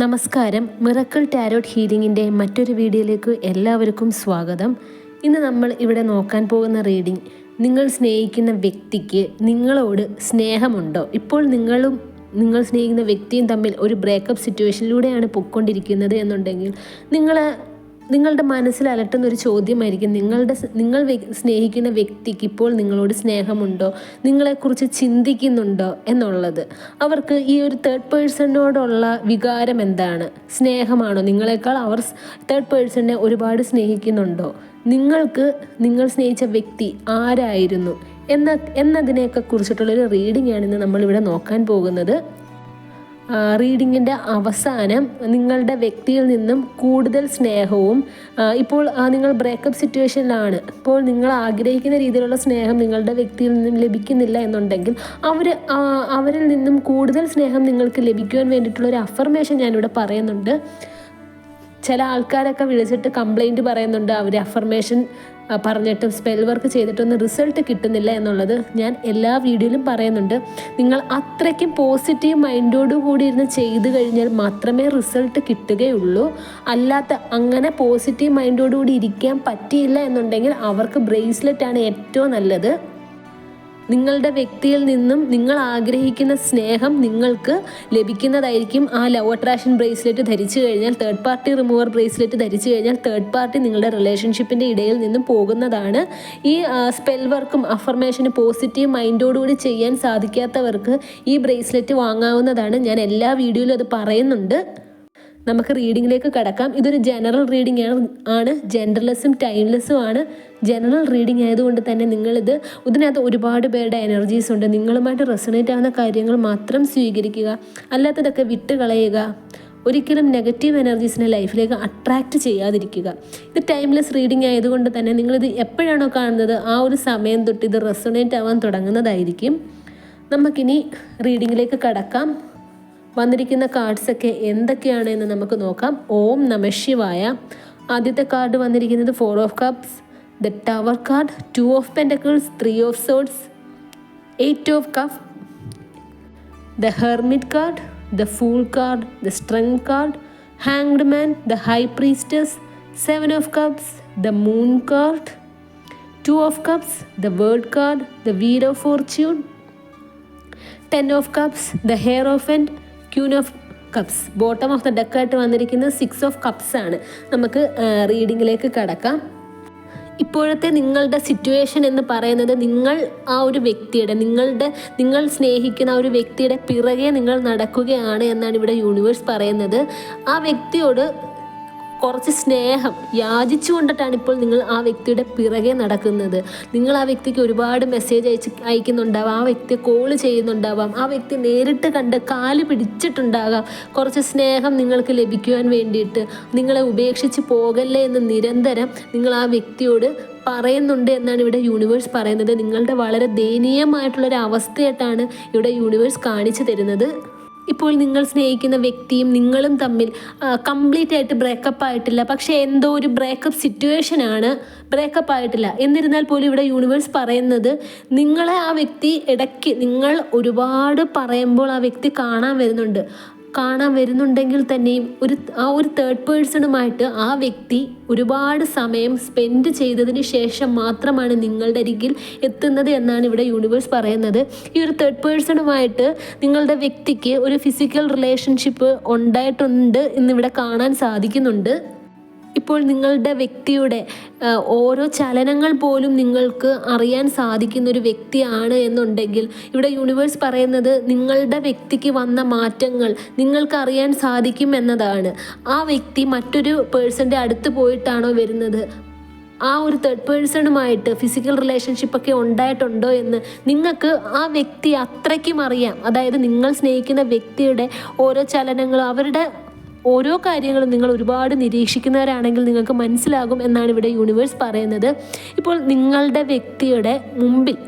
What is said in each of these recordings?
നമസ്കാരം. Miracle tarot ഹീലിംഗിന്റെ മറ്റൊരു വീഡിയോയിലേക്ക് എല്ലാവർക്കും സ്വാഗതം. ഇന്ന് നമ്മൾ ഇവിടെ നോക്കാൻ പോകുന്ന റീഡിംഗ് നിങ്ങൾ സ്നേഹിക്കുന്ന വ്യക്തിക്ക് നിങ്ങളോട് സ്നേഹമുണ്ടോ? ഇപ്പോൾ നിങ്ങളും നിങ്ങൾ സ്നേഹിക്കുന്ന വ്യക്തിയും തമ്മിൽ ഒരു ബ്രേക്കപ്പ് സിറ്റുവേഷനിലൂടെയാണ് പൊയ്ക്കൊണ്ടിരിക്കുന്നത് എന്നുണ്ടെങ്കിൽ നിങ്ങൾ നിങ്ങളുടെ മനസ്സിൽ അലട്ടുന്ന ഒരു ചോദ്യമായിരിക്കും നിങ്ങളുടെ നിങ്ങൾ സ്നേഹിക്കുന്ന വ്യക്തിക്ക് ഇപ്പോൾ നിങ്ങളോട് സ്നേഹമുണ്ടോ? നിങ്ങളെക്കുറിച്ച് ചിന്തിക്കുന്നുണ്ടോ എന്നുള്ളത്. അവർക്ക് ഈ ഒരു തേർഡ് പേഴ്സണിനോടുള്ള വികാരം എന്താണ്? സ്നേഹമാണോ? നിങ്ങളെക്കാൾ അവർ തേർഡ് പേഴ്സണിനെ ഒരുപാട് സ്നേഹിക്കുന്നുണ്ടോ? നിങ്ങൾക്ക് നിങ്ങൾ സ്നേഹിച്ച വ്യക്തി ആരായിരുന്നു? എന്ന എന്നതിനെയൊക്കെ കുറിച്ചിട്ടുള്ളൊരു റീഡിംഗ് ആണ് ഇന്ന് നമ്മളിവിടെ നോക്കാൻ പോകുന്നത്. റീഡിങ്ങിന്റെ അവസാനം നിങ്ങളുടെ വ്യക്തിയിൽ നിന്നും കൂടുതൽ സ്നേഹവും ഇപ്പോൾ നിങ്ങൾ ബ്രേക്കപ്പ് സിറ്റുവേഷനിലാണ് ഇപ്പോൾ നിങ്ങൾ ആഗ്രഹിക്കുന്ന രീതിയിലുള്ള സ്നേഹം നിങ്ങളുടെ വ്യക്തിയിൽ നിന്നും ലഭിക്കുന്നില്ല എന്നുണ്ടെങ്കിൽ അവർ അവരിൽ നിന്നും കൂടുതൽ സ്നേഹം നിങ്ങൾക്ക് ലഭിക്കുവാൻ വേണ്ടിയിട്ടുള്ള ഒരു അഫർമേഷൻ ഞാനിവിടെ പറയുന്നുണ്ട്. ചില ആൾക്കാരൊക്കെ വിളിച്ചിട്ട് കംപ്ലൈന്റ് പറയുന്നുണ്ട്. അവർ അഫർമേഷൻ പറഞ്ഞിട്ടും സ്പെൽ വർക്ക് ചെയ്തിട്ടൊന്നും റിസൾട്ട് കിട്ടുന്നില്ല എന്നുള്ളത് ഞാൻ എല്ലാ വീഡിയോയിലും പറയുന്നുണ്ട്. നിങ്ങൾ അത്രയ്ക്കും പോസിറ്റീവ് മൈൻഡോടു കൂടി ഇരുന്ന് ചെയ്തു കഴിഞ്ഞാൽ മാത്രമേ റിസൾട്ട് കിട്ടുകയുള്ളൂ. അല്ലാത്ത അങ്ങനെ പോസിറ്റീവ് മൈൻഡോടു കൂടി ഇരിക്കാൻ പറ്റിയില്ല എന്നുണ്ടെങ്കിൽ അവർക്ക് ബ്രേസ്ലെറ്റാണ് ഏറ്റവും നല്ലത്. നിങ്ങളുടെ വ്യക്തിയിൽ നിന്നും നിങ്ങൾ ആഗ്രഹിക്കുന്ന സ്നേഹം നിങ്ങൾക്ക് ലഭിക്കുന്നതായിരിക്കും ആ ലവ് അട്രാക്ഷൻ ബ്രേസ്ലെറ്റ് ധരിച്ചു കഴിഞ്ഞാൽ തേർഡ് പാർട്ടി റിമൂവർ ബ്രേസ്ലെറ്റ് ധരിച്ചു കഴിഞ്ഞാൽ തേർഡ് പാർട്ടി നിങ്ങളുടെ റിലേഷൻഷിപ്പിന്റെ ഇടയിൽ നിന്നും പോകുന്നതാണ്. ഈ സ്പെൽ വർക്കും അഫർമേഷന് പോസിറ്റീവ് മൈൻഡോടുകൂടി ചെയ്യാൻ സാധിക്കാത്തവർക്ക് ഈ ബ്രേസ്ലെറ്റ് വാങ്ങാവുന്നതാണ്. ഞാൻ എല്ലാ വീഡിയോയിലും അത് പറയുന്നുണ്ട്. നമുക്ക് റീഡിങ്ങിലേക്ക് കടക്കാം. ഇതൊരു ജനറൽ റീഡിംഗ് ആണ്. ആണ്. ജെൻഡർലെസ്സും ടൈംലെസ്സും ആണ്. ജനറൽ റീഡിംഗ് ആയതുകൊണ്ട് തന്നെ നിങ്ങളിത് ഇതിനകത്ത് ഒരുപാട് പേരുടെ എനർജീസ് ഉണ്ട്. നിങ്ങളുമായിട്ട് റെസണേറ്റ് ആവുന്ന കാര്യങ്ങൾ മാത്രം സ്വീകരിക്കുക. അല്ലാത്തതൊക്കെ വിട്ട് കളയുക ഒരിക്കലും നെഗറ്റീവ് എനർജീസിനെ ലൈഫിലേക്ക് അട്രാക്റ്റ് ചെയ്യാതിരിക്കുക. ഇത് ടൈംലെസ് റീഡിംഗ് ആയതുകൊണ്ട് തന്നെ നിങ്ങളിത് എപ്പോഴാണോ കാണുന്നത് ആ ഒരു സമയം തൊട്ട് ഇത് റെസണേറ്റ് ആവാൻ തുടങ്ങുന്നതായിരിക്കും. നമുക്കിനി റീഡിങ്ങിലേക്ക് കടക്കാം. വന്നിരിക്കുന്ന കാർഡ്സൊക്കെ ഒക്കെ എന്തൊക്കെയാണെന്ന് നമുക്ക് നോക്കാം. ഓം നമശിവായ ആദ്യത്തെ കാർഡ് വന്നിരിക്കുന്നത് four of cups the tower card two of pentacles three of swords eight of cups the hermit card the fool card the strength card hanged man the high priestess seven of cups the moon card two of cups the world card the wheel of fortune ten of cups the hierophant queen of cups bottom of the ഡെക്കായിട്ട് വന്നിരിക്കുന്നത് six of cups ആണ്. നമുക്ക് റീഡിങ്ങിലേക്ക് കടക്കാം. ഇപ്പോഴത്തെ നിങ്ങളുടെ situation എന്ന് പറയുന്നത് നിങ്ങൾ ആ ഒരു വ്യക്തിയുടെ നിങ്ങളുടെ നിങ്ങൾ സ്നേഹിക്കുന്ന ആ ഒരു വ്യക്തിയുടെ പിറകെ നിങ്ങൾ നടക്കുകയാണ് എന്നാണ് ഇവിടെ യൂണിവേഴ്സ് പറയുന്നത്. ആ വ്യക്തിയോട് കുറച്ച് സ്നേഹം യാചിച്ചു കൊണ്ടിട്ടാണ് ഇപ്പോൾ നിങ്ങൾ ആ വ്യക്തിയുടെ പിറകെ നടക്കുന്നത്. നിങ്ങൾ ആ വ്യക്തിക്ക് ഒരുപാട് മെസ്സേജ് അയച്ച് അയക്കുന്നുണ്ടാവാം. ആ വ്യക്തിയെ കോൾ ചെയ്യുന്നുണ്ടാവാം. ആ വ്യക്തി നേരിട്ട് കണ്ട് കാൽ പിടിച്ചിട്ടുണ്ടാകാം. കുറച്ച് സ്നേഹം നിങ്ങൾക്ക് ലഭിക്കുവാൻ വേണ്ടിയിട്ട്. നിങ്ങളെ ഉപേക്ഷിച്ച് പോകല്ലേ എന്ന് നിരന്തരം നിങ്ങൾ ആ വ്യക്തിയോട് പറയുന്നുണ്ട് എന്നാണ് ഇവിടെ യൂണിവേഴ്സ് പറയുന്നത്. നിങ്ങളുടെ വളരെ ദയനീയമായിട്ടുള്ളൊരു അവസ്ഥയായിട്ടാണ് ഇവിടെ യൂണിവേഴ്സ് കാണിച്ചു തരുന്നത്. ഇപ്പോൾ നിങ്ങൾ സ്നേഹിക്കുന്ന വ്യക്തിയും നിങ്ങളും തമ്മിൽ കംപ്ലീറ്റ് ആയിട്ട് ബ്രേക്കപ്പ് ആയിട്ടില്ല. പക്ഷേ എന്തോ ഒരു ബ്രേക്കപ്പ് സിറ്റുവേഷൻ ആണ് ബ്രേക്കപ്പ് ആയിട്ടില്ല. എന്നിരുന്നാൽ പോലും ഇവിടെ യൂണിവേഴ്സ് പറയുന്നത് നിങ്ങളെ ആ വ്യക്തി ഇടയ്ക്ക് നിങ്ങൾ ഒരുപാട് പറയുമ്പോൾ ആ വ്യക്തി കാണാൻ വരുന്നുണ്ട്. കാണാൻ വരുന്നുണ്ടെങ്കിൽ തന്നെയും ഒരു ആ ഒരു തേർഡ് പേഴ്സണുമായിട്ട് ആ വ്യക്തി ഒരുപാട് സമയം സ്പെൻഡ് ചെയ്തതിന് ശേഷം മാത്രമാണ് നിങ്ങളുടെ അരികിൽ എത്തുന്നത് എന്നാണ് ഇവിടെ യൂണിവേഴ്സ് പറയുന്നത്. ഈ ഒരു തേർഡ് പേഴ്സണുമായിട്ട് നിങ്ങളുടെ വ്യക്തിക്ക് ഒരു ഫിസിക്കൽ റിലേഷൻഷിപ്പ് ഉണ്ടായിട്ടുണ്ട് എന്നിവിടെ കാണാൻ സാധിക്കുന്നുണ്ട്. ഇപ്പോൾ നിങ്ങളുടെ വ്യക്തിയുടെ ഓരോ ചലനങ്ങൾ പോലും നിങ്ങൾക്ക് അറിയാൻ സാധിക്കുന്ന ഒരു വ്യക്തിയാണ് എന്നുണ്ടെങ്കിൽ ഇവിടെ യൂണിവേഴ്സ് പറയുന്നത് നിങ്ങളുടെ വ്യക്തിക്ക് വന്ന മാറ്റങ്ങൾ നിങ്ങൾക്ക് അറിയാൻ സാധിക്കും എന്നതാണ്. ആ വ്യക്തി മറ്റൊരു പേഴ്സന്റെ അടുത്ത് പോയിട്ടാണോ വരുന്നത്? ആ ഒരു തേർഡ് പേഴ്സണുമായിട്ട് ഫിസിക്കൽ റിലേഷൻഷിപ്പൊക്കെ ഉണ്ടായിട്ടുണ്ടോ എന്ന് നിങ്ങൾക്ക് ആ വ്യക്തി അത്രയ്ക്കും അറിയാം. അതായത് നിങ്ങൾ സ്നേഹിക്കുന്ന വ്യക്തിയുടെ ഓരോ ചലനങ്ങളും അവരുടെ ഓരോ കാര്യങ്ങളും നിങ്ങൾ ഒരുപാട് നിരീക്ഷിക്കുന്നവരാണെങ്കിൽ നിങ്ങൾക്ക് മനസ്സിലാകും എന്നാണ് ഇവിടെ യൂണിവേഴ്സ് പറയുന്നത്. ഇപ്പോൾ നിങ്ങളുടെ വ്യക്തിയുടെ മുമ്പിൽ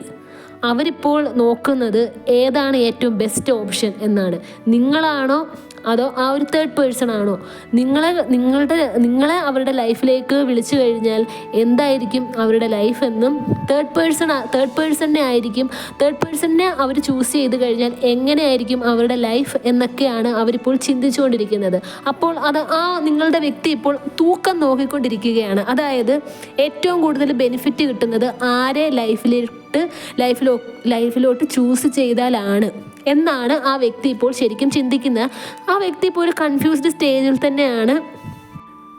അവരിപ്പോൾ നോക്കുന്നത് ഏതാണ് ഏറ്റവും ബെസ്റ്റ് ഓപ്ഷൻ എന്നാണ്. നിങ്ങളാണോ അതോ ആ ഒരു തേർഡ് പേഴ്സൺ ആണോ? നിങ്ങളെ നിങ്ങളുടെ നിങ്ങളെ അവരുടെ ലൈഫിലേക്ക് വിളിച്ചു കഴിഞ്ഞാൽ എന്തായിരിക്കും അവരുടെ ലൈഫ് എന്നും തേർഡ് പേഴ്സൺ തേർഡ് പേഴ്സണിനെ ആയിരിക്കും തേർഡ് പേഴ്സണിനെ അവർ ചൂസ് ചെയ്ത് കഴിഞ്ഞാൽ എങ്ങനെയായിരിക്കും അവരുടെ ലൈഫ് എന്നൊക്കെയാണ് അവരിപ്പോൾ ചിന്തിച്ചുകൊണ്ടിരിക്കുന്നത്. അപ്പോൾ അത് ആ നിങ്ങളുടെ വ്യക്തി ഇപ്പോൾ തൂക്കം നോക്കിക്കൊണ്ടിരിക്കുകയാണ്. അതായത് ഏറ്റവും കൂടുതൽ ബെനിഫിറ്റ് കിട്ടുന്നത് ആരെ ലൈഫിലിട്ട് ലൈഫിലോ ലൈഫിലോട്ട് ചൂസ് ചെയ്താലാണ്. എന്നാണ് ആ വ്യക്തി ഇപ്പോൾ ശരിക്കും ചിന്തിക്കുന്നത്. ആ വ്യക്തി ഇപ്പോൾ ഒരു കൺഫ്യൂസ്ഡ് സ്റ്റേജിൽ തന്നെയാണ്.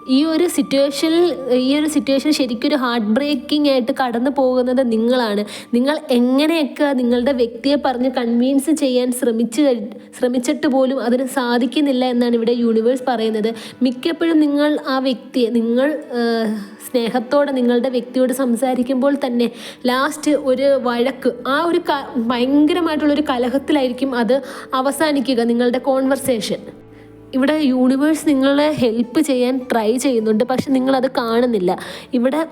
ഈ ഒരു സിറ്റുവേഷനിൽ ഈ ഒരു സിറ്റുവേഷൻ ശരിക്കും ഒരു ഹാർട്ട് ബ്രേക്കിംഗ് ആയിട്ട് കടന്നു പോകുന്നത് നിങ്ങളാണ്. നിങ്ങൾ എങ്ങനെയൊക്കെ നിങ്ങളുടെ വ്യക്തിയെ പറഞ്ഞ് കൺവീൻസ് ചെയ്യാൻ ശ്രമിച്ച് ശ്രമിച്ചിട്ട് പോലും അതിന് സാധിക്കുന്നില്ല എന്നാണ് ഇവിടെ യൂണിവേഴ്സ് പറയുന്നത്. മിക്കപ്പോഴും നിങ്ങൾ ആ വ്യക്തിയെ നിങ്ങൾ സ്നേഹത്തോടെ നിങ്ങളുടെ വ്യക്തിയോട് സംസാരിക്കുമ്പോൾ തന്നെ ലാസ്റ്റ് ഒരു വഴക്ക് ആ ഒരു ക ഭയങ്കരമായിട്ടുള്ളൊരു കലഹത്തിലായിരിക്കും അത് അവസാനിക്കുക നിങ്ങളുടെ കോൺവെർസേഷൻ ഇവിടെ യൂണിവേഴ്സ് നിങ്ങളെ ഹെൽപ്പ് ചെയ്യാൻ ട്രൈ ചെയ്യുന്നുണ്ട് പക്ഷെ നിങ്ങളത് കാണുന്നില്ല. ഇവിടെ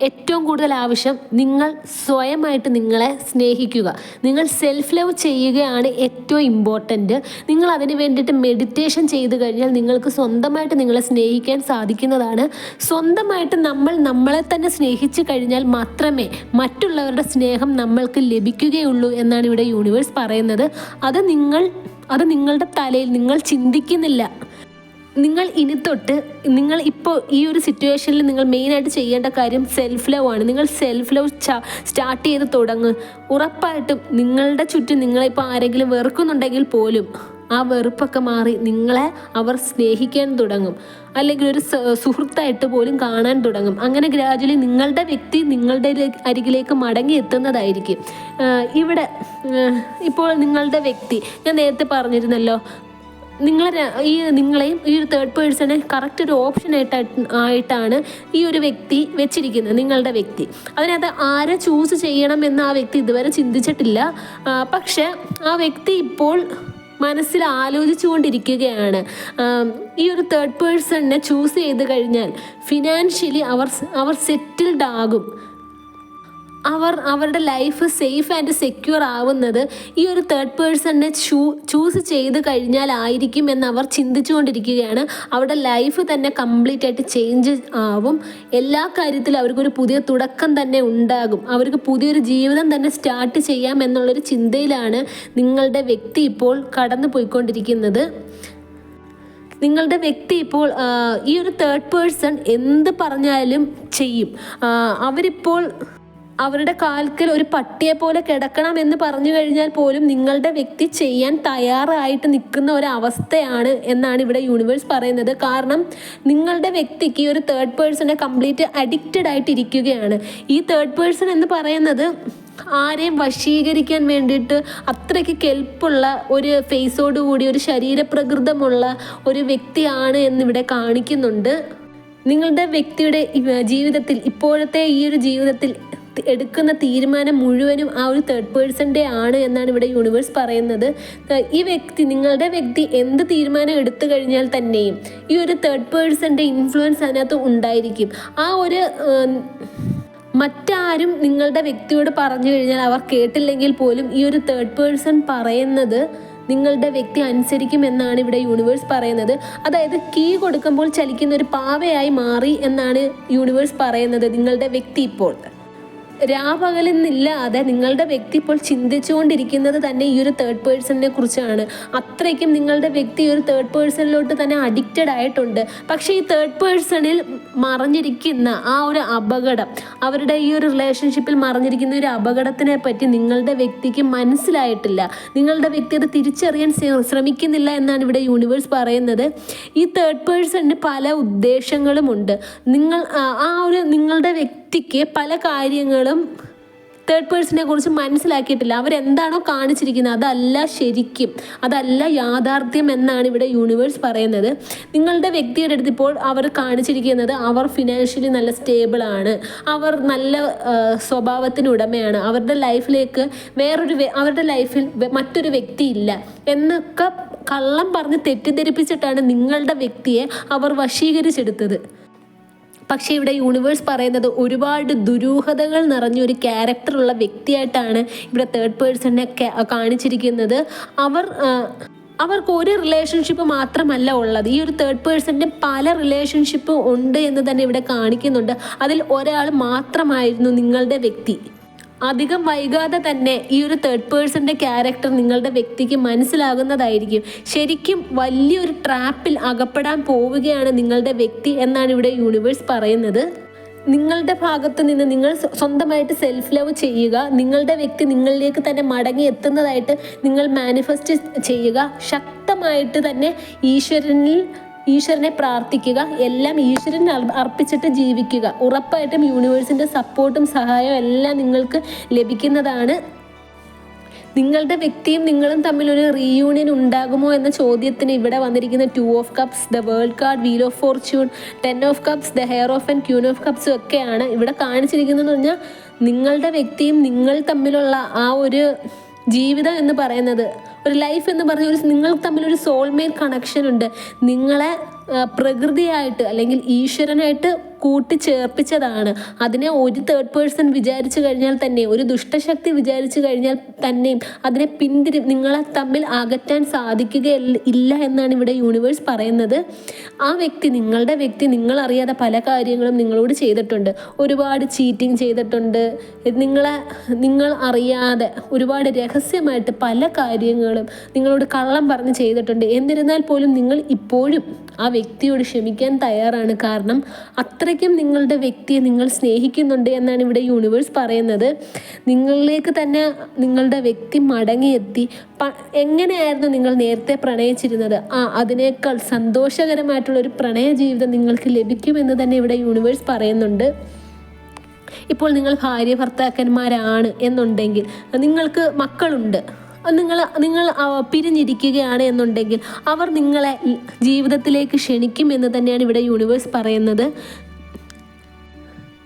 ഏറ്റവും കൂടുതൽ ആവശ്യം നിങ്ങൾ സ്വയമായിട്ട് നിങ്ങളെ സ്നേഹിക്കുക. നിങ്ങൾ സെൽഫ് ലവ് ചെയ്യുകയാണ് ഏറ്റവും ഇമ്പോർട്ടന്റ് നിങ്ങൾ അതിന് വേണ്ടിയിട്ട് മെഡിറ്റേഷൻ ചെയ്ത് കഴിഞ്ഞാൽ നിങ്ങൾക്ക് സ്വന്തമായിട്ട് നിങ്ങളെ സ്നേഹിക്കാൻ സാധിക്കുന്നതാണ്. സ്വന്തമായിട്ട് നമ്മൾ നമ്മളെ തന്നെ സ്നേഹിച്ച് കഴിഞ്ഞാൽ മാത്രമേ മറ്റുള്ളവരുടെ സ്നേഹം നമ്മൾക്ക് ലഭിക്കുകയുള്ളൂ എന്നാണ് ഇവിടെ യൂണിവേഴ്സ് പറയുന്നത്. അത് നിങ്ങൾ അത് നിങ്ങളുടെ തലയിൽ നിങ്ങൾ ചിന്തിക്കുന്നില്ല. നിങ്ങൾ ഇനി തൊട്ട് നിങ്ങൾ ഇപ്പോൾ ഈ ഒരു സിറ്റുവേഷനിൽ നിങ്ങൾ മെയിനായിട്ട് ചെയ്യേണ്ട കാര്യം സെൽഫ് ലവ് ആണ്. നിങ്ങൾ സെൽഫ് ലവ് സ്റ്റാർട്ട് ചെയ്ത് തുടങ്ങ്. ഉറപ്പായിട്ടും നിങ്ങളുടെ ചുറ്റും നിങ്ങളിപ്പോൾ ആരെങ്കിലും വെറുക്കുന്നുണ്ടെങ്കിൽ പോലും ആ വെറുപ്പൊക്കെ മാറി നിങ്ങളെ അവർ സ്നേഹിക്കാൻ തുടങ്ങും. അല്ലെങ്കിൽ ഒരു സുഹൃത്തായിട്ട് പോലും കാണാൻ തുടങ്ങും. അങ്ങനെ ഗ്രാജുവലി നിങ്ങളുടെ വ്യക്തി നിങ്ങളുടെ അരികിലേക്ക് മടങ്ങി എത്തുന്നതായിരിക്കും. ഇവിടെ ഇപ്പോൾ നിങ്ങളുടെ വ്യക്തി ഞാൻ നേരത്തെ പറഞ്ഞിരുന്നല്ലോ നിങ്ങളെ ഈ നിങ്ങളെയും ഈ ഒരു തേർഡ് പേഴ്സണെ കറക്റ്റ് ഒരു ഓപ്ഷൻ ആയിട്ട് ആയിട്ടാണ് ഈ ഒരു വ്യക്തി വെച്ചിരിക്കുന്നത് നിങ്ങളുടെ വ്യക്തി. അതിനകത്ത് ആരെ ചൂസ് ചെയ്യണം എന്ന് ആ വ്യക്തി ഇതുവരെ ചിന്തിച്ചിട്ടില്ല. പക്ഷെ ആ വ്യക്തി ഇപ്പോൾ മനസ്സിൽ ആലോചിച്ചു കൊണ്ടിരിക്കുകയാണ് ഈ ഒരു തേർഡ് പേഴ്സണിനെ ചൂസ് ചെയ്ത് കഴിഞ്ഞാൽ ഫിനാൻഷ്യലി അവർ അവർ സെറ്റിൽഡ് ആകും. അവർ അവരുടെ ലൈഫ് സേഫ് ആൻഡ് സെക്യൂർ ആവുന്നത് ഈ ഒരു തേർഡ് പേഴ്സണിനെ ചൂ ചൂസ് ചെയ്ത് കഴിഞ്ഞാലായിരിക്കും എന്ന് അവർ ചിന്തിച്ചുകൊണ്ടിരിക്കുകയാണ്. അവരുടെ ലൈഫ് തന്നെ കംപ്ലീറ്റ് ആയിട്ട് ചേഞ്ച് ആവും. എല്ലാ കാര്യത്തിലും അവർക്കൊരു പുതിയ തുടക്കം തന്നെ ഉണ്ടാകും. അവർക്ക് പുതിയൊരു ജീവിതം തന്നെ സ്റ്റാർട്ട് ചെയ്യാം എന്നുള്ളൊരു ചിന്തയിലാണ് നിങ്ങളുടെ വ്യക്തി ഇപ്പോൾ കടന്നു പോയിക്കൊണ്ടിരിക്കുന്നത്. നിങ്ങളുടെ വ്യക്തി ഇപ്പോൾ ഈ ഒരു തേർഡ് പേഴ്സൺ എന്ത് പറഞ്ഞാലും ചെയ്യും. അവരിപ്പോൾ അവരുടെ കാൽക്കൽ ഒരു പട്ടിയെ പോലെ കിടക്കണം എന്ന് പറഞ്ഞു കഴിഞ്ഞാൽ പോലും നിങ്ങളുടെ വ്യക്തി ചെയ്യാൻ തയ്യാറായിട്ട് നിൽക്കുന്ന ഒരു അവസ്ഥയാണ് എന്നാണ് ഇവിടെ യൂണിവേഴ്സ് പറയുന്നത്. കാരണം നിങ്ങളുടെ വ്യക്തിക്ക് ഒരു തേർഡ് പേഴ്സണെ കംപ്ലീറ്റ് അഡിക്റ്റഡ് ആയിട്ടിരിക്കുകയാണ്. ഈ തേർഡ് പേഴ്സൺ എന്ന് പറയുന്നത് ആരെയും വശീകരിക്കാൻ വേണ്ടിയിട്ട് അത്രയ്ക്ക് കെൽപ്പുള്ള ഒരു ഫേസോടുകൂടി ഒരു ശരീരപ്രകൃതമുള്ള ഒരു വ്യക്തിയാണ് എന്നിവിടെ കാണിക്കുന്നുണ്ട്. നിങ്ങളുടെ വ്യക്തിയുടെ ജീവിതത്തിൽ ഇപ്പോഴത്തെ ഈ ഒരു ജീവിതത്തിൽ എടുക്കുന്ന തീരുമാനം മുഴുവനും ആ ഒരു തേർഡ് പേഴ്സന്റെ ആണ് എന്നാണ് ഇവിടെ യൂണിവേഴ്സ് പറയുന്നത്. ഈ വ്യക്തി നിങ്ങളുടെ വ്യക്തി എന്ത് തീരുമാനം എടുത്തു കഴിഞ്ഞാൽ തന്നെയും ഈ ഒരു തേർഡ് പേഴ്സന്റെ ഇൻഫ്ലുവൻസ് അതിനകത്ത് ഉണ്ടായിരിക്കും. ആ ഒരു മറ്റാരും നിങ്ങളുടെ വ്യക്തിയോട് പറഞ്ഞു കഴിഞ്ഞാൽ അവർ കേട്ടില്ലെങ്കിൽ പോലും ഈ ഒരു തേർഡ് പേഴ്സൺ പറയുന്നത് നിങ്ങളുടെ വ്യക്തി അനുസരിക്കും എന്നാണ് ഇവിടെ യൂണിവേഴ്സ് പറയുന്നത്. അതായത് കീ കൊടുക്കുമ്പോൾ ചലിക്കുന്ന ഒരു പാവയായി മാറി എന്നാണ് യൂണിവേഴ്സ് പറയുന്നത് നിങ്ങളുടെ വ്യക്തി ഇപ്പോൾ. രാപകലെന്നില്ലാതെ നിങ്ങളുടെ വ്യക്തി ഇപ്പോൾ ചിന്തിച്ചുകൊണ്ടിരിക്കുന്നത് തന്നെ ഈ ഒരു തേർഡ് പേഴ്സണിനെ കുറിച്ചാണ്. അത്രയ്ക്കും നിങ്ങളുടെ വ്യക്തി ഒരു തേർഡ് പേഴ്സണിലോട്ട് തന്നെ അഡിക്റ്റഡ് ആയിട്ടുണ്ട്. പക്ഷേ ഈ തേർഡ് പേഴ്സണിൽ മറഞ്ഞിരിക്കുന്ന ആ ഒരു അപകടം അവരുടെ ഈ ഒരു റിലേഷൻഷിപ്പിൽ മറഞ്ഞിരിക്കുന്ന ഒരു അപകടത്തിനെ പറ്റി നിങ്ങളുടെ വ്യക്തിക്ക് മനസ്സിലായിട്ടില്ല. നിങ്ങളുടെ വ്യക്തി അത് തിരിച്ചറിയാൻ ശ്രമിക്കുന്നില്ല എന്നാണ് ഇവിടെ യൂണിവേഴ്സ് പറയുന്നത്. ഈ തേർഡ് പേഴ്സണിന് പല ഉദ്ദേശങ്ങളുമുണ്ട്. നിങ്ങൾ ആ- ഒരു നിങ്ങളുടെ വ്യക്തിക്ക് പല കാര്യങ്ങളും തേർഡ് പേഴ്സണിനെ കുറിച്ച് മനസ്സിലാക്കിയിട്ടില്ല. അവരെന്താണോ കാണിച്ചിരിക്കുന്നത് അതല്ല ശരിക്കും അതല്ല യാഥാർത്ഥ്യം എന്നാണ് ഇവിടെ യൂണിവേഴ്സ് പറയുന്നത്. നിങ്ങളുടെ വ്യക്തിയുടെ അടുത്ത് ഇപ്പോൾ അവർ കാണിച്ചിരിക്കുന്നത് അവർ ഫിനാൻഷ്യലി നല്ല സ്റ്റേബിൾ ആണ്. അവർ നല്ല സ്വഭാവത്തിന് ഉടമയാണ്. അവരുടെ ലൈഫിലേക്ക് വേറൊരു അവരുടെ ലൈഫിൽ മറ്റൊരു മറ്റൊരു വ്യക്തിയില്ല എന്നൊക്കെ കള്ളം പറഞ്ഞ് തെറ്റിദ്ധരിപ്പിച്ചിട്ടാണ് നിങ്ങളുടെ വ്യക്തിയെ അവർ വശീകരിച്ചെടുത്തത്. പക്ഷേ ഇവിടെ യൂണിവേഴ്സ് പറയുന്നത് ഒരുപാട് ദുരൂഹതകൾ നിറഞ്ഞൊരു ക്യാരക്ടറുള്ള വ്യക്തിയായിട്ടാണ് ഇവിടെ തേർഡ് പേഴ്സണിനെ കാണിച്ചിരിക്കുന്നത്. അവർ അവർക്ക് ഒരു റിലേഷൻഷിപ്പ് മാത്രമല്ല ഉള്ളത്. ഈ ഒരു തേർഡ് പേഴ്സന്റെ പല റിലേഷൻഷിപ്പ് ഉണ്ട് എന്ന് തന്നെ ഇവിടെ കാണിക്കുന്നുണ്ട്. അതിൽ ഒരാൾ മാത്രമായിരുന്നു നിങ്ങളുടെ വ്യക്തി. അധികം വൈകാതെ തന്നെ ഈ ഒരു തേർഡ് പേഴ്സന്റെ ക്യാരക്ടർ നിങ്ങളുടെ വ്യക്തിക്ക് മനസ്സിലാകുന്നതായിരിക്കും. ശരിക്കും വലിയൊരു ട്രാപ്പിൽ അകപ്പെടാൻ പോവുകയാണ് നിങ്ങളുടെ വ്യക്തി എന്നാണ് ഇവിടെ യൂണിവേഴ്സ് പറയുന്നത്. നിങ്ങളുടെ ഭാഗത്ത് നിന്ന് നിങ്ങൾ സ്വന്തമായിട്ട് സെൽഫ് ലവ് ചെയ്യുക. നിങ്ങളുടെ വ്യക്തി നിങ്ങളിലേക്ക് തന്നെ മടങ്ങി എത്തുന്നതായിട്ട് നിങ്ങൾ മാനിഫെസ്റ്റ് ചെയ്യുക. ശക്തമായിട്ട് തന്നെ ഈശ്വരനിൽ ഈശ്വരനെ പ്രാർത്ഥിക്കുക എല്ലാം ഈശ്വരന് അർപ്പിച്ചിട്ട് ജീവിക്കുക. ഉറപ്പായിട്ടും യൂണിവേഴ്സിന്റെ സപ്പോർട്ടും സഹായവും എല്ലാം നിങ്ങൾക്ക് ലഭിക്കുന്നതാണ്. നിങ്ങളുടെ വ്യക്തിയും നിങ്ങളും തമ്മിലൊരു റീയൂണിയൻ ഉണ്ടാകുമോ എന്ന ചോദ്യത്തിന് ഇവിടെ വന്നിരിക്കുന്ന two of cups the world card wheel of fortune ten of cups the hierophant queen of കപ്സും ഒക്കെയാണ് ഇവിടെ കാണിച്ചിരിക്കുന്നതെന്ന് പറഞ്ഞാൽ നിങ്ങളുടെ വ്യക്തിയും നിങ്ങൾ തമ്മിലുള്ള ആ ഒരു ജീവിതം എന്ന് പറയുന്നത് ഒരു ലൈഫ് എന്ന് പറഞ്ഞ ഒരു നിങ്ങൾ തമ്മിൽ ഒരു സോൾമേറ്റ് കണക്ഷൻ ഉണ്ട്. നിങ്ങളെ പ്രകൃതിയായിട്ട് അല്ലെങ്കിൽ ഈശ്വരനായിട്ട് കൂട്ടിച്ചേർപ്പിച്ചതാണ്. അതിനെ ഒരു തേർഡ് പേഴ്സൺ വിചാരിച്ചു കഴിഞ്ഞാൽ തന്നെ ഒരു ദുഷ്ടശക്തി വിചാരിച്ചു കഴിഞ്ഞാൽ തന്നെയും അതിനെ പിന്തിരി നിങ്ങളെ തമ്മിൽ അകറ്റാൻ സാധിക്കുക ഇല്ല എന്നാണ് ഇവിടെ യൂണിവേഴ്സ് പറയുന്നത്. ആ വ്യക്തി നിങ്ങളുടെ വ്യക്തി നിങ്ങൾ അറിയാതെ പല കാര്യങ്ങളും നിങ്ങളോട് ചെയ്തിട്ടുണ്ട്. ഒരുപാട് ചീറ്റിംഗ് ചെയ്തിട്ടുണ്ട്. നിങ്ങളെ നിങ്ങൾ അറിയാതെ ഒരുപാട് രഹസ്യമായിട്ട് പല കാര്യങ്ങളും നിങ്ങളോട് കള്ളം പറഞ്ഞ് ചെയ്തിട്ടുണ്ട്. എന്നിരുന്നാൽ പോലും നിങ്ങൾ ഇപ്പോഴും ആ വ്യക്തിയോട് ക്ഷമിക്കാൻ തയ്യാറാണ്. കാരണം അത്രയ്ക്കും നിങ്ങളുടെ വ്യക്തിയെ നിങ്ങൾ സ്നേഹിക്കുന്നുണ്ട് എന്നാണ് ഇവിടെ യൂണിവേഴ്സ് പറയുന്നത്. നിങ്ങളിലേക്ക് തന്നെ നിങ്ങളുടെ വ്യക്തി മടങ്ങിയെത്തി. എങ്ങനെയായിരുന്നു നിങ്ങൾ നേരത്തെ പ്രണയിച്ചിരുന്നത്? ആ അതിനേക്കാൾ സന്തോഷകരമായിട്ടുള്ള ഒരു പ്രണയ ജീവിതം നിങ്ങൾക്ക് ലഭിക്കുമെന്ന് തന്നെ ഇവിടെ യൂണിവേഴ്സ് പറയുന്നുണ്ട്. ഇപ്പോൾ നിങ്ങൾ ഭാര്യ ഭർത്താക്കന്മാരാണ് എന്നുണ്ടെങ്കിൽ നിങ്ങൾക്ക് മക്കളുണ്ട്. നിങ്ങൾ നിങ്ങൾ പിരിഞ്ഞിരിക്കുകയാണ് എന്നുണ്ടെങ്കിൽ അവർ നിങ്ങളെ ജീവിതത്തിലേക്ക് ക്ഷണിക്കും എന്ന് തന്നെയാണ് ഇവിടെ യൂണിവേഴ്സ് പറയുന്നത്.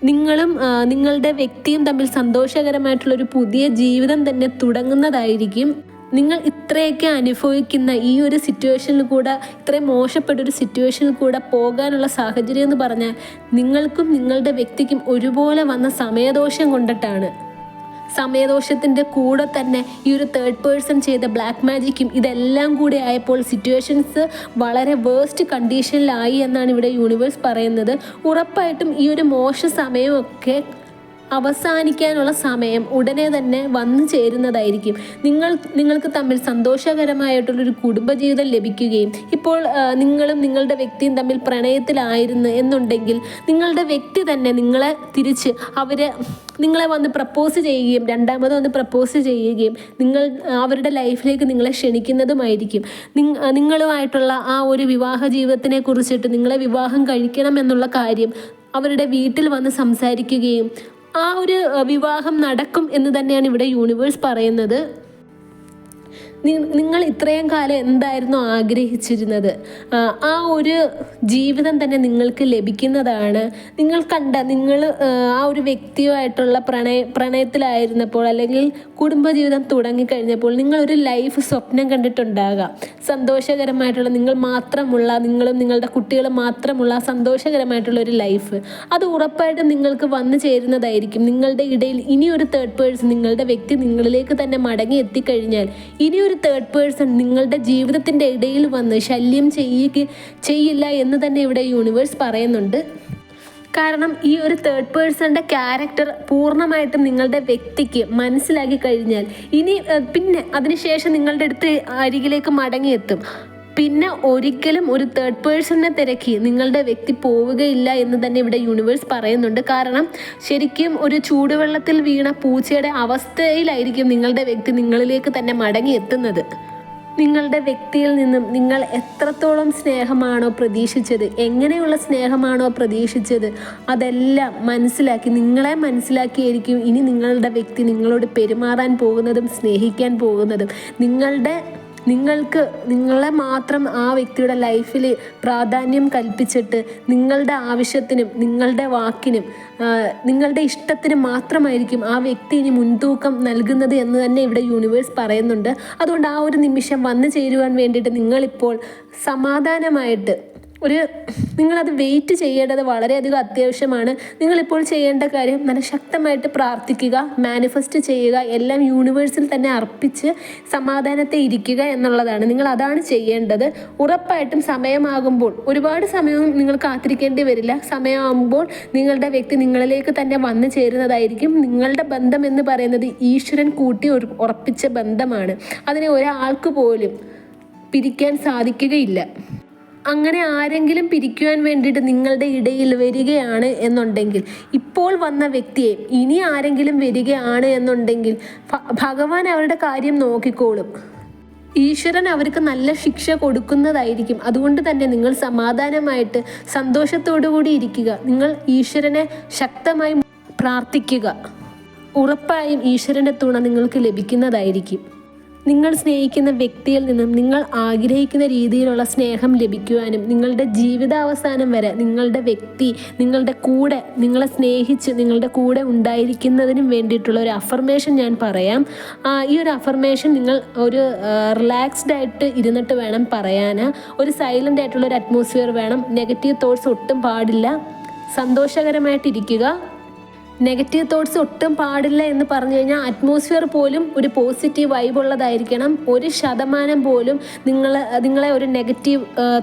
നിങ്ങളും നിങ്ങളുടെ വ്യക്തിയും തമ്മിൽ സന്തോഷകരമായിട്ടുള്ള ഒരു പുതിയ ജീവിതം തന്നെ തുടങ്ങുന്നതായിരിക്കും. നിങ്ങൾ ഇത്രയൊക്കെ അനുഭവിക്കുന്ന ഈ ഒരു സിറ്റുവേഷനിൽ കൂടെ ഇത്രയും മോശപ്പെട്ട ഒരു സിറ്റുവേഷനിൽ കൂടെ പോകാനുള്ള സാഹചര്യം എന്ന് പറഞ്ഞാൽ നിങ്ങൾക്കും നിങ്ങളുടെ വ്യക്തിക്കും ഒരുപോലെ വന്ന സമയദോഷം കൊണ്ടിട്ടാണ്. സമയദോഷത്തിന്റെ കൂടെ തന്നെ ഈ ഒരു തേർഡ് പേഴ്സൺ ചെയ്ത ബ്ലാക്ക് മാജിക്കും ഇതെല്ലാം കൂടി ആയപ്പോൾ സിറ്റുവേഷൻസ് വളരെ വേസ്റ്റ് കണ്ടീഷനിലായി എന്നാണ് ഇവിടെ യൂണിവേഴ്സ് പറയുന്നത്. ഉറപ്പായിട്ടും ഈ ഒരു മോശ സമയമൊക്കെ അവസാനിക്കാനുള്ള സമയം ഉടനെ തന്നെ വന്നു ചേരുന്നതായിരിക്കും. നിങ്ങൾ നിങ്ങൾക്ക് തമ്മിൽ സന്തോഷകരമായിട്ടുള്ളൊരു കുടുംബജീവിതം ലഭിക്കുകയും ഇപ്പോൾ നിങ്ങളും നിങ്ങളുടെ വ്യക്തിയും തമ്മിൽ പ്രണയത്തിലായിരുന്നു എന്നുണ്ടെങ്കിൽ നിങ്ങളുടെ വ്യക്തി തന്നെ നിങ്ങളെ തിരിച്ച് അവരെ നിങ്ങളെ വന്ന് പ്രപ്പോസ് ചെയ്യുകയും രണ്ടാമത് വന്ന് പ്രപ്പോസ് ചെയ്യുകയും നിങ്ങൾ അവരുടെ ലൈഫിലേക്ക് നിങ്ങളെ ക്ഷണിക്കുന്നതുമായിരിക്കും. നിങ്ങ- നിങ്ങളുമായിട്ടുള്ള ആ ഒരു വിവാഹ ജീവിതത്തിനെ കുറിച്ചിട്ട് നിങ്ങളെ വിവാഹം കഴിക്കണം എന്നുള്ള കാര്യം അവരുടെ വീട്ടിൽ വന്ന് സംസാരിക്കുകയും ആ ഒരു വിവാഹം നടക്കും എന്ന് തന്നെയാണ് ഇവിടെ യൂണിവേഴ്സ് പറയുന്നത്. നിങ്ങൾ ഇത്രയും കാലം എന്തായിരുന്നു ആഗ്രഹിച്ചിരുന്നത്? ആ, ഒരു ജീവിതം തന്നെ നിങ്ങൾക്ക് ലഭിക്കുന്നതാണ്. നിങ്ങൾ കണ്ട നിങ്ങൾ ആ, ഒരു വ്യക്തിയുമായിട്ടുള്ള പ്രണയ പ്രണയത്തിലായിരുന്നപ്പോൾ അല്ലെങ്കിൽ കുടുംബജീവിതം തുടങ്ങിക്കഴിഞ്ഞപ്പോൾ ഒരു ലൈഫ് സ്വപ്നം കണ്ടിട്ടുണ്ടാകാം. സന്തോഷകരമായിട്ടുള്ള നിങ്ങൾ മാത്രമുള്ള നിങ്ങളും നിങ്ങളുടെ കുട്ടികളും മാത്രമുള്ള സന്തോഷകരമായിട്ടുള്ള ഒരു ലൈഫ്. അത് ഉറപ്പായിട്ടും നിങ്ങൾക്ക് വന്നു ചേരുന്നതായിരിക്കും. നിങ്ങളുടെ ഇടയിൽ ഇനി ഒരു തേർഡ് പേഴ്സൺ നിങ്ങളുടെ വ്യക്തി നിങ്ങളിലേക്ക് തന്നെ മടങ്ങി എത്തിക്കഴിഞ്ഞാൽ ഇനി ഒരു തേർഡ് പേഴ്സൺ നിങ്ങളുടെ ജീവിതത്തിന്റെ ഇടയിൽ വന്ന് ശല്യം ചെയ്യുക ചെയ്യില്ല എന്ന് തന്നെ ഇവിടെ യൂണിവേഴ്സ് പറയുന്നുണ്ട്. കാരണം ഈ ഒരു തേർഡ് പേഴ്സണിന്റെ ക്യാരക്ടർ പൂർണമായിട്ടും നിങ്ങളുടെ വ്യക്തിക്ക് മനസ്സിലാക്കി കഴിഞ്ഞാൽ ഇനി പിന്നെ അതിനുശേഷം നിങ്ങളുടെ അടുത്ത് അരികിലേക്ക് മടങ്ങിയെത്തും. പിന്നെ ഒരിക്കലും ഒരു തേർഡ് പേഴ്സണിനെ തിരക്കി നിങ്ങളുടെ വ്യക്തി പോവുകയില്ല എന്ന് തന്നെ ഇവിടെ യൂണിവേഴ്സ് പറയുന്നുണ്ട്. കാരണം ശരിക്കും ഒരു ചൂടുവെള്ളത്തിൽ വീണ പൂച്ചയുടെ അവസ്ഥയിലായിരിക്കും നിങ്ങളുടെ വ്യക്തി നിങ്ങളിലേക്ക് തന്നെ മടങ്ങി എത്തുന്നത്. നിങ്ങളുടെ വ്യക്തിയിൽ നിന്നും നിങ്ങൾ എത്രത്തോളം സ്നേഹമാണോ പ്രതീക്ഷിച്ചത് എങ്ങനെയുള്ള സ്നേഹമാണോ പ്രതീക്ഷിച്ചത് അതെല്ലാം മനസ്സിലാക്കി നിങ്ങളെ മനസ്സിലാക്കിയായിരിക്കും ഇനി നിങ്ങളുടെ വ്യക്തി നിങ്ങളോട് പെരുമാറാൻ പോകുന്നതും സ്നേഹിക്കാൻ പോകുന്നതും. നിങ്ങളുടെ നിങ്ങൾക്ക് നിങ്ങളെ മാത്രം ആ വ്യക്തിയുടെ ലൈഫിൽ പ്രാധാന്യം കൽപ്പിച്ചിട്ട് നിങ്ങളുടെ ആവശ്യത്തിനും നിങ്ങളുടെ വാക്കിനും നിങ്ങളുടെ ഇഷ്ടത്തിനും മാത്രമായിരിക്കും ആ വ്യക്തി ഇനി മുൻതൂക്കം നൽകുന്നത് എന്ന് തന്നെ ഇവിടെ യൂണിവേഴ്സ് പറയുന്നുണ്ട്. അതുകൊണ്ട് ആ ഒരു നിമിഷം വന്നു ചേരുവാൻ വേണ്ടിയിട്ട് നിങ്ങളിപ്പോൾ സമാധാനമായിട്ട് ഒരു നിങ്ങളത് വെയിറ്റ് ചെയ്യേണ്ടത് വളരെയധികം അത്യാവശ്യമാണ്. നിങ്ങളിപ്പോൾ ചെയ്യേണ്ട കാര്യം നല്ല ശക്തമായിട്ട് പ്രാർത്ഥിക്കുക മാനിഫെസ്റ്റ് ചെയ്യുക എല്ലാം യൂണിവേഴ്സിൽ തന്നെ അർപ്പിച്ച് സമാധാനത്തെ ഇരിക്കുക എന്നുള്ളതാണ്. നിങ്ങൾ അതാണ് ചെയ്യേണ്ടത്. ഉറപ്പായിട്ടും സമയമാകുമ്പോൾ ഒരുപാട് സമയവും നിങ്ങൾ കാത്തിരിക്കേണ്ടി വരില്ല. സമയമാകുമ്പോൾ നിങ്ങളുടെ വ്യക്തി നിങ്ങളിലേക്ക് തന്നെ വന്നു ചേരുന്നതായിരിക്കും. നിങ്ങളുടെ ബന്ധം എന്ന് പറയുന്നത് ഈശ്വരൻ കൂട്ടി ഉറപ്പിച്ച ബന്ധമാണ്. അതിനെ ഒരാൾക്ക് പോലും പിരിക്കാൻ സാധിക്കുകയില്ല. അങ്ങനെ ആരെങ്കിലും പിരിക്കുവാൻ വേണ്ടിയിട്ട് നിങ്ങളുടെ ഇടയിൽ വരികയാണ് എന്നുണ്ടെങ്കിൽ ഇപ്പോൾ വന്ന വ്യക്തിയെ ഇനി ആരെങ്കിലും വരികയാണ് എന്നുണ്ടെങ്കിൽ ഭഗവാൻ അവരുടെ കാര്യം നോക്കിക്കോളും. ഈശ്വരൻ അവർക്ക് നല്ല ശിക്ഷ കൊടുക്കുന്നതായിരിക്കും. അതുകൊണ്ട് തന്നെ നിങ്ങൾ സമാധാനമായിട്ട് സന്തോഷത്തോടു കൂടി ഇരിക്കുക. നിങ്ങൾ ഈശ്വരനെ ശക്തമായി പ്രാർത്ഥിക്കുക. ഉറപ്പായും ഈശ്വരന്റെ തുണ നിങ്ങൾക്ക് ലഭിക്കുന്നതായിരിക്കും. നിങ്ങൾ സ്നേഹിക്കുന്ന വ്യക്തിയിൽ നിന്നും നിങ്ങൾ ആഗ്രഹിക്കുന്ന രീതിയിലുള്ള സ്നേഹം ലഭിക്കുവാനും നിങ്ങളുടെ ജീവിതാവസാനം വരെ നിങ്ങളുടെ വ്യക്തി നിങ്ങളുടെ കൂടെ നിങ്ങളെ സ്നേഹിച്ച് നിങ്ങളുടെ കൂടെ ഉണ്ടായിരിക്കുന്നതിനും വേണ്ടിയിട്ടുള്ള ഒരു അഫർമേഷൻ ഞാൻ പറയാം. ഈ ഒരു അഫർമേഷൻ നിങ്ങൾ ഒരു റിലാക്സ്ഡ് ആയിട്ട് ഇരുന്നിട്ട് വേണം പറയാൻ ഒരു സൈലന്റ് ആയിട്ടുള്ള ഒരു അറ്റ്മോസ്ഫിയർ വേണം. നെഗറ്റീവ് തോട്ട്സ് ഒട്ടും പാടില്ല. സന്തോഷകരമായിട്ടിരിക്കുക. നെഗറ്റീവ് തോട്ട്സ് ഒട്ടും പാടില്ല എന്ന് പറഞ്ഞു കഴിഞ്ഞാൽ അറ്റ്മോസ്ഫിയർ പോലും ഒരു പോസിറ്റീവ് വൈബ് ഉള്ളതായിരിക്കണം. ഒരു ശതമാനം പോലും നിങ്ങൾ നിങ്ങളെ ഒരു നെഗറ്റീവ്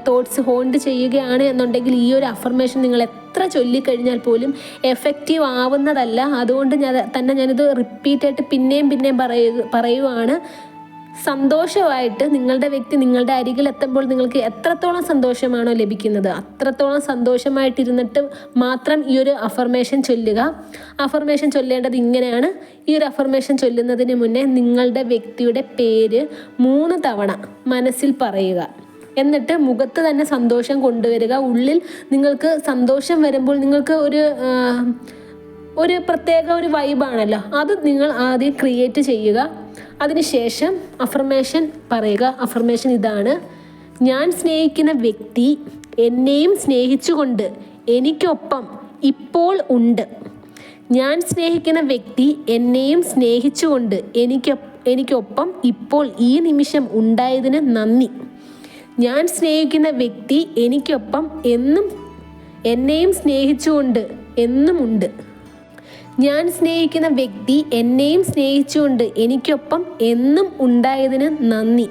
തോട്ട്സ് ഹോൾഡ് ചെയ്യുകയാണ് എന്നുണ്ടെങ്കിൽ ഈ ഒരു അഫർമേഷൻ നിങ്ങൾ എത്ര ചൊല്ലിക്കഴിഞ്ഞാൽ പോലും എഫക്റ്റീവ് ആവുന്നതല്ല. അതുകൊണ്ട് ഞാൻ തന്നെ ഞാനിത് റിപ്പീറ്റായിട്ട് പിന്നെയും പിന്നെയും പറയുക പറയുവാണ്. സന്തോഷമായിട്ട് നിങ്ങളുടെ വ്യക്തി നിങ്ങളുടെ അരികിൽ എത്തുമ്പോൾ നിങ്ങൾക്ക് എത്രത്തോളം സന്തോഷമാണോ ലഭിക്കുന്നത് അത്രത്തോളം സന്തോഷമായിട്ടിരുന്നിട്ട് മാത്രം ഈ ഒരു അഫർമേഷൻ ചൊല്ലുക. അഫർമേഷൻ ചൊല്ലേണ്ടത് ഇങ്ങനെയാണ്. ഈ ഒരു അഫർമേഷൻ ചൊല്ലുന്നതിന് മുന്നേ നിങ്ങളുടെ വ്യക്തിയുടെ പേര് മൂന്ന് തവണ മനസ്സിൽ പറയുക. എന്നിട്ട് മുഖത്ത് തന്നെ സന്തോഷം കൊണ്ടുവരിക. ഉള്ളിൽ നിങ്ങൾക്ക് സന്തോഷം വരുമ്പോൾ നിങ്ങൾക്ക് ഒരു ഒരു പ്രത്യേക ഒരു വൈബാണല്ലോ അത് നിങ്ങൾ ആദ്യം ക്രിയേറ്റ് ചെയ്യുക. അതിനുശേഷം അഫർമേഷൻ പറയുക. അഫർമേഷൻ ഇതാണ്. ഞാൻ സ്നേഹിക്കുന്ന വ്യക്തി എന്നെയും സ്നേഹിച്ചുകൊണ്ട് എനിക്കൊപ്പം ഇപ്പോൾ ഉണ്ട്. ഞാൻ സ്നേഹിക്കുന്ന വ്യക്തി എന്നെയും സ്നേഹിച്ചുകൊണ്ട് എനിക്ക് എനിക്കൊപ്പം ഇപ്പോൾ ഈ നിമിഷം ഉണ്ടായതിന് നന്ദി. ഞാൻ സ്നേഹിക്കുന്ന വ്യക്തി എനിക്കൊപ്പം എന്നും എന്നെയും സ്നേഹിച്ചുകൊണ്ട് എന്നുമുണ്ട്. ഞാൻ സ്നേഹിക്കുന്ന വ്യക്തി എന്നെയും സ്നേഹിച്ചുകൊണ്ട് എനിക്കൊപ്പം എന്നും ഉണ്ടായതിന് നന്ദി.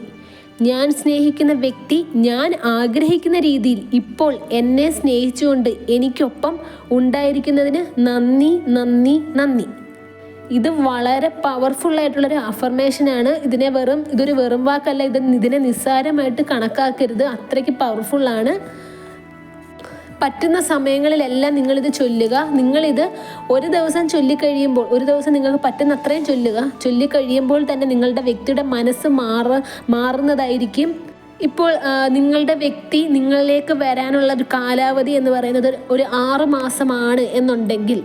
ഞാൻ സ്നേഹിക്കുന്ന വ്യക്തി ഞാൻ ആഗ്രഹിക്കുന്ന രീതിയിൽ ഇപ്പോൾ എന്നെ സ്നേഹിച്ചുകൊണ്ട് എനിക്കൊപ്പം ഉണ്ടായിരിക്കുന്നതിന് നന്ദി നന്ദി നന്ദി. ഇത് വളരെ പവർഫുൾ ആയിട്ടുള്ളൊരു അഫർമേഷനാണ് ഇതിനെ വെറും ഇതൊരു വെറും വാക്കല്ല. ഇത് ഇതിനെ നിസ്സാരമായിട്ട് കണക്കാക്കരുത്. അത്രയ്ക്ക് പവർഫുള്ളാണ് പറ്റുന്ന സമയങ്ങളിലെല്ലാം നിങ്ങളിത് ചൊല്ലുക. നിങ്ങളിത് ഒരു ദിവസം ചൊല്ലിക്കഴിയുമ്പോൾ ഒരു ദിവസം നിങ്ങൾക്ക് പറ്റുന്ന അത്രയും ചൊല്ലുക. ചൊല്ലിക്കഴിയുമ്പോൾ തന്നെ നിങ്ങളുടെ വ്യക്തിയുടെ മനസ്സ് മാറ മാറുന്നതായിരിക്കും. ഇപ്പോൾ നിങ്ങളുടെ വ്യക്തി നിങ്ങളിലേക്ക് വരാനുള്ള ഒരു കാലാവധി എന്ന് പറയുന്നത് ഒരു ആറ് മാസമാണ് എന്നുണ്ടെങ്കിൽ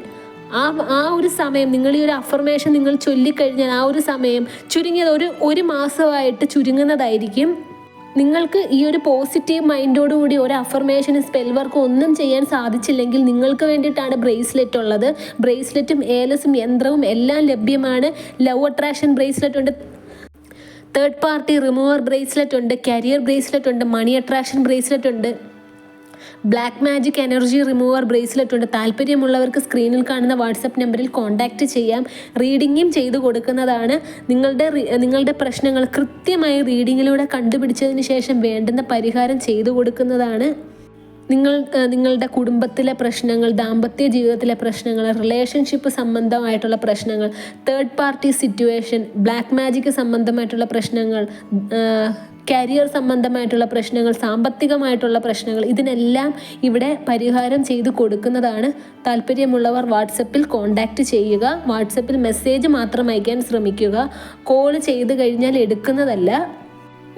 ആ ആ ഒരു സമയം നിങ്ങൾ ഈ ഒരു അഫർമേഷൻ നിങ്ങൾ ചൊല്ലിക്കഴിഞ്ഞാൽ ആ ഒരു സമയം ചുരുങ്ങിയത് ഒരു ഒരു മാസമായിട്ട് ചുരുങ്ങുന്നതായിരിക്കും. നിങ്ങൾക്ക് ഈ ഒരു പോസിറ്റീവ് മൈൻഡോടുകൂടി ഒരു അഫർമേഷന് സ്പെൽ വർക്ക് ഒന്നും ചെയ്യാൻ സാധിച്ചില്ലെങ്കിൽ നിങ്ങൾക്ക് വേണ്ടിയിട്ടാണ് ബ്രേസ്ലെറ്റ് ഉള്ളത്. ബ്രേസ്ലെറ്റും ഏലസും യന്ത്രവും എല്ലാം ലഭ്യമാണ്. ലവ് അട്രാക്ഷൻ ബ്രേസ്ലെറ്റ് ഉണ്ട്. തേർഡ് പാർട്ടി റിമൂവർ ബ്രേസ്ലെറ്റ് ഉണ്ട്. കരിയർ ബ്രേസ്ലെറ്റ് ഉണ്ട്. മണി അട്രാക്ഷൻ ബ്രേസ്ലെറ്റ് ഉണ്ട്. Black magic energy remover bracelet ഉണ്ട്. താല്പര്യമുള്ളവർക്ക് സ്ക്രീനിൽ കാണുന്ന വാട്സപ്പ് നമ്പറിൽ കോൺടാക്റ്റ് ചെയ്യാം. റീഡിങ്ങും ചെയ്തു കൊടുക്കുന്നതാണ്. നിങ്ങളുടെ നിങ്ങളുടെ പ്രശ്നങ്ങൾ കൃത്യമായി റീഡിങ്ങിലൂടെ കണ്ടുപിടിച്ചതിന് ശേഷം വേണ്ടുന്ന പരിഹാരം ചെയ്തു കൊടുക്കുന്നതാണ്. നിങ്ങൾ നിങ്ങളുടെ കുടുംബത്തിലെ പ്രശ്നങ്ങൾ ദാമ്പത്യ ജീവിതത്തിലെ പ്രശ്നങ്ങൾ റിലേഷൻഷിപ്പ് സംബന്ധമായിട്ടുള്ള പ്രശ്നങ്ങൾ third party situation black magic സംബന്ധമായിട്ടുള്ള പ്രശ്നങ്ങൾ കരിയർ സംബന്ധമായിട്ടുള്ള പ്രശ്നങ്ങൾ സാമ്പത്തികമായിട്ടുള്ള പ്രശ്നങ്ങൾ ഇതിനെല്ലാം ഇവിടെ പരിഹാരം ചെയ്തു കൊടുക്കുന്നതാണ് താല്പര്യമുള്ളവർ വാട്സപ്പിൽ കോൺടാക്റ്റ് ചെയ്യുക. വാട്സപ്പിൽ മെസ്സേജ് മാത്രം അയക്കാൻ ശ്രമിക്കുക. കോൾ ചെയ്ത് കഴിഞ്ഞാൽ എടുക്കുന്നതല്ല.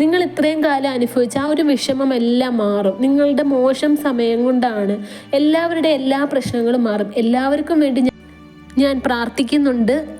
നിങ്ങൾ ഇത്രയും കാലം അനുഭവിച്ച ആ ഒരു വിഷമം എല്ലാം മാറും. നിങ്ങളുടെ മോശം സമയം കൊണ്ടാണ് എല്ലാവരുടെ എല്ലാ പ്രശ്നങ്ങളും മാറും. എല്ലാവർക്കും വേണ്ടി ഞാൻ- പ്രാർത്ഥിക്കുന്നുണ്ട്.